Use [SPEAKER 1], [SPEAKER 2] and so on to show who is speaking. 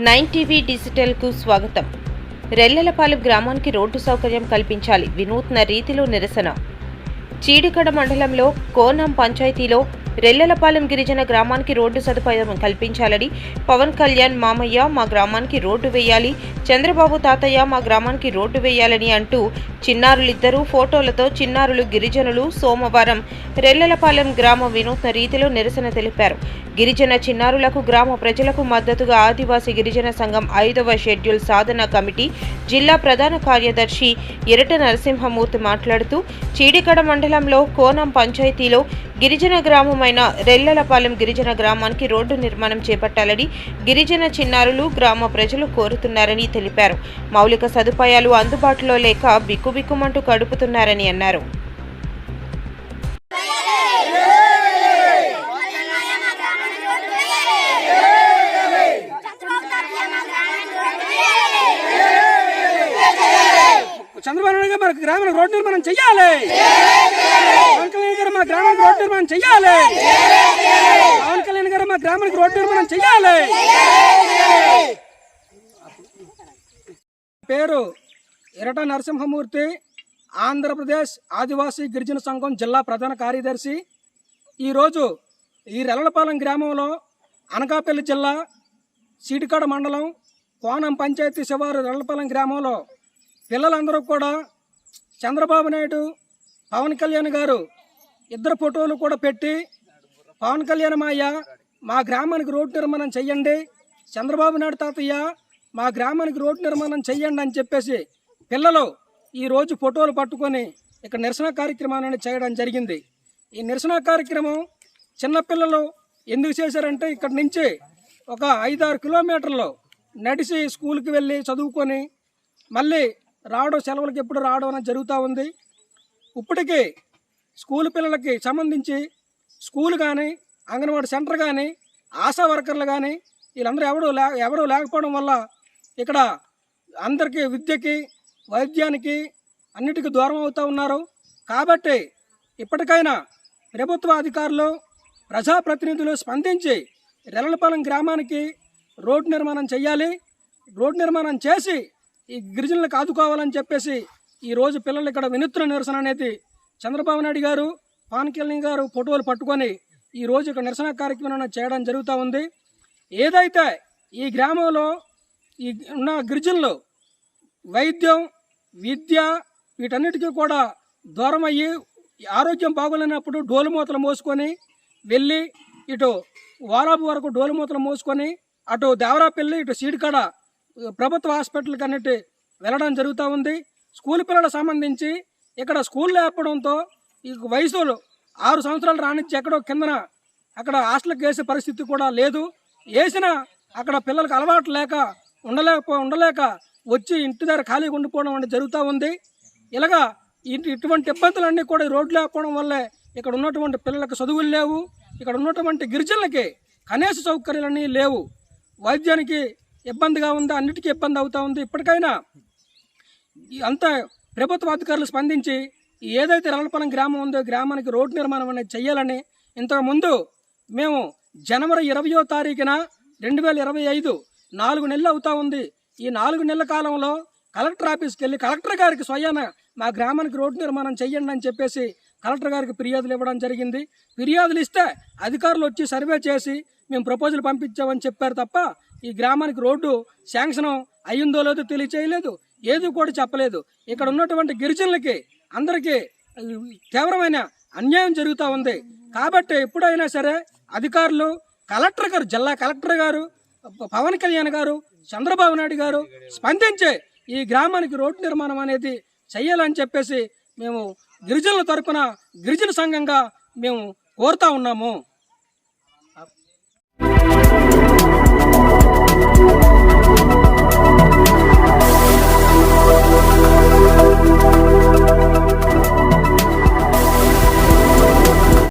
[SPEAKER 1] Nine TV డిజిటల్కు స్వాగతం. రెల్లెలపాలెం గ్రామానికి road సౌకర్యం కల్పించాలి వినూత్న రీతిలో నిరసన. చీడికడ మండలంలో కోనం పంచాయతీలో రెల్లెలపాలెం గిరిజన గ్రామానికి రోడ్డు సదుపాయం కల్పించాలని పవన్ కళ్యాణ్ మామయ్య మా గ్రామానికి రోడ్డు వేయాలి చంద్రబాబు తాతయ్య మా గ్రామానికి రోడ్డు వేయాలని అంటూ చిన్నారులిద్దరూ ఫోటోలతో చిన్నారులు గిరిజనులు సోమవారం రెల్లెలపాలెం గ్రామ వినూత్న రీతిలో నిరసన తెలిపారు. గిరిజన చిన్నారులకు గ్రామ ప్రజలకు మద్దతుగా ఆదివాసీ గిరిజన సంఘం ఐదవ షెడ్యూల్ సాధన కమిటీ జిల్లా ప్రధాన కార్యదర్శి ఎరట నరసింహమూర్తి మాట్లాడుతూ చీడికడ మండలంలో కోనం పంచాయతీలో గిరిజన గ్రామమైన రెల్లలపాలెం గిరిజన గ్రామానికి రోడ్డు నిర్మాణం చేపట్టాలని గిరిజన చిన్నారులు గ్రామ ప్రజలు కోరుతున్నారని తెలిపారు. మౌలిక సదుపాయాలు అందుబాటులో లేక బిక్కుబిక్కుమంటూ గడుపుతున్నారని అన్నారు.
[SPEAKER 2] చంద్రబాబు నాయుడు గారు మన గ్రామానికి రోడ్డు నిర్మాణం చెయ్యాలి. పవన్ కళ్యాణ్ గారు మా గ్రామానికి రోడ్డు నిర్మాణం చెయ్యాలి. పవన్ కళ్యాణ్ గారు మా గ్రామానికి రోడ్డు నిర్మాణం చెయ్యాలి. పేరు ఇరట నరసింహమూర్తి ఆంధ్రప్రదేశ్ ఆదివాసీ గిరిజన సంఘం జిల్లా ప్రధాన కార్యదర్శి. ఈరోజు ఈ రెల్లపాలెం గ్రామంలో అనకాపల్లి జిల్లా సీటికాడ మండలం కోనం పంచాయతీ శివారు రెల్లపాలెం గ్రామంలో పిల్లలందరూ కూడా చంద్రబాబు నాయుడు పవన్ కళ్యాణ్ గారు ఇద్దరు ఫోటోలు కూడా పెట్టి పవన్ కళ్యాణ్ మాయ మా గ్రామానికి రోడ్డు నిర్మాణం చెయ్యండి. చంద్రబాబు నాయుడు తాతయ్య మా గ్రామానికి రోడ్డు నిర్మాణం చెయ్యండి అని చెప్పేసి పిల్లలు ఈరోజు ఫోటోలు పట్టుకొని ఇక్కడ నిరసన కార్యక్రమాన్ని చేయడం జరిగింది. ఈ నిరసన కార్యక్రమం చిన్నపిల్లలు ఎందుకు చేశారంటే ఇక్కడ నుంచి ఒక ఐదారు కిలోమీటర్లు నడిచి స్కూల్కి వెళ్ళి చదువుకొని మళ్ళీ రావడం సెలవులకి ఎప్పుడు రావడం అనేది జరుగుతూ ఉంది. ఇప్పటికీ స్కూల్ పిల్లలకి సంబంధించి స్కూల్ కానీ అంగన్వాడీ సెంటర్ కానీ ఆశా వర్కర్లు కానీ వీళ్ళందరూ ఎవరు లే ఎవరు లేకపోవడం వల్ల ఇక్కడ అందరికీ విద్యకి వైద్యానికి అన్నిటికీ దూరం అవుతూ ఉన్నారు. కాబట్టి ఇప్పటికైనా ప్రభుత్వ అధికారులు ప్రజాప్రతినిధులు స్పందించి రెల్లపాలెం గ్రామానికి రోడ్డు నిర్మాణం చేయాలి. రోడ్డు నిర్మాణం చేసి ఈ గిరిజనులకు ఆదుకోవాలని చెప్పేసి ఈ రోజు పిల్లలు ఇక్కడ వినూత్న నిరసన అనేది చంద్రబాబు నాయుడు గారు పవన్ కళ్యాణ్ గారు ఫోటోలు పట్టుకొని ఈ రోజు ఇక్కడ నిరసన కార్యక్రమం చేయడం జరుగుతూ ఉంది. ఏదైతే ఈ గ్రామంలో ఈ ఉన్న గిరిజనులు వైద్యం విద్య వీటన్నిటికీ కూడా దూరం అయ్యి ఆరోగ్యం బాగోలేనప్పుడు డోలుమూతలు మోసుకొని వెళ్ళి ఇటు వారాపు వరకు డోలుమూతలు మోసుకొని అటు దేవరాపల్లి ఇటు సీడికాడ ప్రభుత్వ హాస్పిటల్కి అన్నిటి వెళ్ళడం జరుగుతూ ఉంది. స్కూల్ పిల్లలకు సంబంధించి ఇక్కడ స్కూల్ లేకపోవడంతో ఈ వయసులు ఆరు సంవత్సరాలు రానిచ్చి ఎక్కడో కిందన అక్కడ హాస్టల్కి వేసే పరిస్థితి కూడా లేదు. వేసినా అక్కడ పిల్లలకు అలవాటు లేక ఉండలేక ఉండలేక వచ్చి ఇంటి దగ్గర ఖాళీగా ఉండిపోవడం అనేది జరుగుతూ ఉంది. ఇలాగా ఇంటి ఇటువంటి ఇబ్బందులన్నీ కూడా ఈ రోడ్లు లేకపోవడం వల్లే ఇక్కడ ఉన్నటువంటి పిల్లలకు చదువులు లేవు. ఇక్కడ ఉన్నటువంటి గిరిజనులకి కనీస సౌకర్యాలన్నీ లేవు. వైద్యానికి ఇబ్బందిగా ఉంది అన్నిటికీ ఇబ్బంది అవుతూ ఉంది. ఇప్పటికైనా అంత అంతా ప్రభుత్వ అధికారులు స్పందించి ఏదైతే రలపలం గ్రామం ఉందో గ్రామానికి రోడ్డు నిర్మాణం అనేది చేయాలని ఇంతకుముందు మేము జనవరి ఇరవయో తారీఖున రెండు వేల ఇరవై ఐదు నాలుగు నెలలు అవుతా ఉంది. ఈ నాలుగు నెలల కాలంలో కలెక్టర్ ఆఫీస్కి వెళ్ళి కలెక్టర్ గారికి స్వయాన మా గ్రామానికి రోడ్డు నిర్మాణం చేయండి అని చెప్పేసి కలెక్టర్ గారికి ఫిర్యాదులు ఇవ్వడం జరిగింది. ఫిర్యాదులు ఇస్తే అధికారులు వచ్చి సర్వే చేసి మేము ప్రపోజల్ పంపించామని చెప్పారు తప్ప ఈ గ్రామానికి రోడ్డు శాంక్షన్ అయ్యిందో లేదో తెలియచేయలేదు. ఏది కూడా చెప్పలేదు. ఇక్కడ ఉన్నటువంటి గిరిజనులకి అందరికీ తీవ్రమైన అన్యాయం జరుగుతూ ఉంది. కాబట్టి ఎప్పుడైనా సరే అధికారులు కలెక్టర్ గారు జిల్లా కలెక్టర్ గారు పవన్ కళ్యాణ్ గారు చంద్రబాబు నాయుడు గారు స్పందించి ఈ గ్రామానికి రోడ్డు నిర్మాణం అనేది చెయ్యాలని చెప్పేసి మేము గిరిజనుల తరపున గిరిజన సంఘంగా మేము కోరుతా ఉన్నాము.